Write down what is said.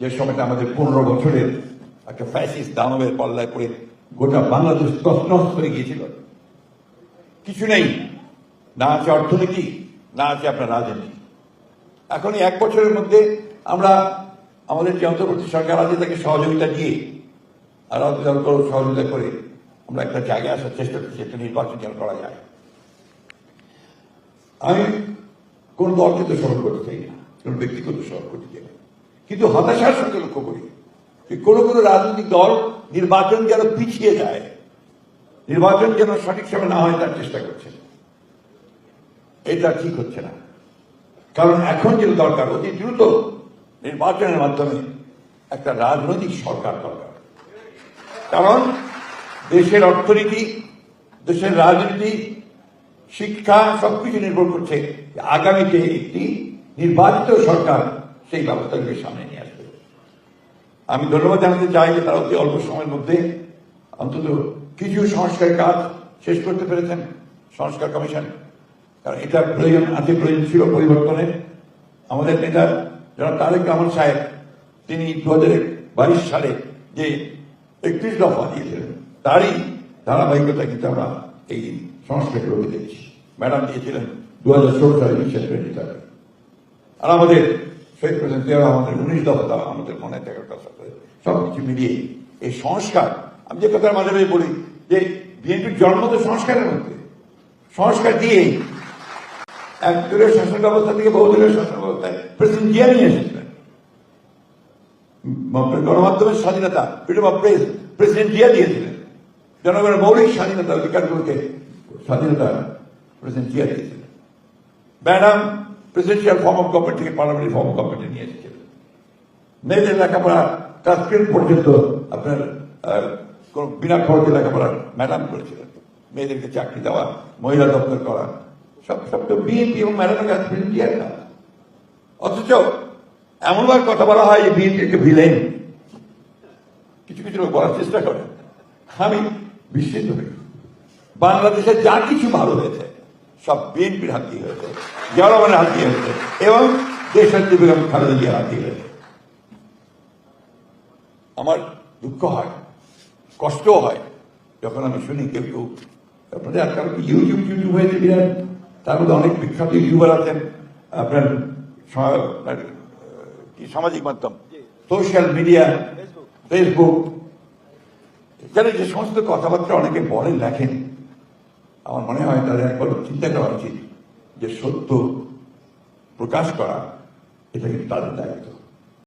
যে সময়টা আমাদের পনেরো বছরের একটা ফ্যাসিস দানবের পাল্লায় পড়ে গোটা বাংলাদেশ তছনছ হয়ে গিয়েছিল। কিছু নেই। না আছে অর্থনীতি, না আছে আপনার রাজনীতি। এখন এক বছরের মধ্যে আমরা আমাদের যে অন্তর্বর্তী সরকার আছে তাকে সহযোগিতা দিয়ে আর সহযোগিতা করে আমরা একটা জায়গায় আসার চেষ্টা করছি, একটা নির্বাচন যেন করা যায়। আমি কোন দলকে তো স্মরণ করতে চাই না, কোন ব্যক্তিগত স্মরণ করতে চাই না। কিন্তু হতাশার সঙ্গে লক্ষ্য করি যে কোনো কোনো রাজনৈতিক দল নির্বাচন যেন পিছিয়ে যায়, নির্বাচন যেন সঠিক সময় না হয় তার চেষ্টা করছে। এটা ঠিক হচ্ছে না। কারণ এখন যেটা দরকার, অতি দ্রুত নির্বাচনের মাধ্যমে একটা রাজনৈতিক সরকার দরকার। কারণ দেশের অর্থনীতি, দেশের রাজনীতি, শিক্ষা সবকিছু নির্ভর করছে আগামীতে একটি নির্বাচিত সরকার সেই ব্যবস্থাগুলি সামনে নিয়ে আসবে। আমি ধন্যবাদ জানাতে চাই যে তারা অতি অল্প সময়ের মধ্যে অন্তত কিছু সংস্কার কাজ শেষ করতে পেরেছেন, সংস্কার কমিশন। কারণ এটা প্রয়োজন আগে প্রয়োজন ছিল পরিবর্তনের আমাদের নেতা যারা তারেক রহমান সাহেব, তিনি দু বাইশ সালে যে একত্রিশ দফা দিয়েছিলেন, তারই ধারাবাহিকতা কিন্তু আমরা এই সংস্কারগুলোকে দেখছি। ম্যাডাম দিয়েছিলেন দু হাজার ষোলো সালে বিশেষ টোয়েন্টি আর আমাদের শহীদ প্রেসিডেন্ট আমাদের উনিশ দফা আমাদের মনে থাকার কথা সব কিছু মিলিয়ে এই সংস্কার, আমি যে কথা মাঝে বলি, যে বিএনপির জন্ম তো সংস্কারের মধ্যে, সংস্কার দিয়ে এক দলীয় শাসন ব্যবস্থা থেকে বহু বহুদলীয় শাসন ব্যবস্থায় প্রেসিডেন্ট জিয়া নিয়ে এসেছিলেন। গণমাধ্যমের স্বাধীনতা freedom of press president Zia দিয়েছিলেন। জনগণের মৌলিক স্বাধীনতা অধিকারগুলোকে স্বাধীনতা প্রেসিডেন্ট জিয়া দিয়েছিলেন। Madam presidential form of government থেকে পার্লামেন্টারি ফর্ম অফ গভর্নমেন্টে নিয়ে এসেছিলেন মেয়েদের লেখাপড়া ক্লাস পর্যন্ত আপনার বিনা খরচে লেখাপড়া ম্যাডাম করেছিলেন। মেয়েদেরকে চাকরি দেওয়া, মহিলা দপ্তর করা, সব সব তো বিএনপি এবং ম্যাডামের কাছে প্রেসিডেন্ট জিয়ার কাজ। অথচ এমনভাবে কথা বলা হয় যে বিএনপিকে ভিলেন কিছু কিছু লোক বলার চেষ্টা করে। আমি বিস্মিত হই। বাংলাদেশে যা কিছু ভালো হয়েছে সব বিএনপির হাত দিয়ে হয়েছে জনগণের হাত দিয়ে হয়েছে এবং দেশাত্রী বেগম খালেদা জিয়ার হাত দিয়ে হয়েছে আমার দুঃখ হয় কষ্টও হয়। যখন আমি শুনি কেউ কেউ আপনাদের আজকাল ইউটিউব ইউটিউব হয়েছে বিরাট? তার মধ্যে অনেক বিখ্যাত ইউটিউবার আছেন। আপনার কি সামাজিক মাধ্যম? সোশ্যাল মিডিয়া ফেসবুক এখানে যে সমস্ত কথাবার্তা অনেকে বলেন লেখেন আমার মনে হয় তাদের একবার চিন্তা করা উচিত যে সত্য প্রকাশ করা, এটা কিন্তু তাদের দায়িত্ব।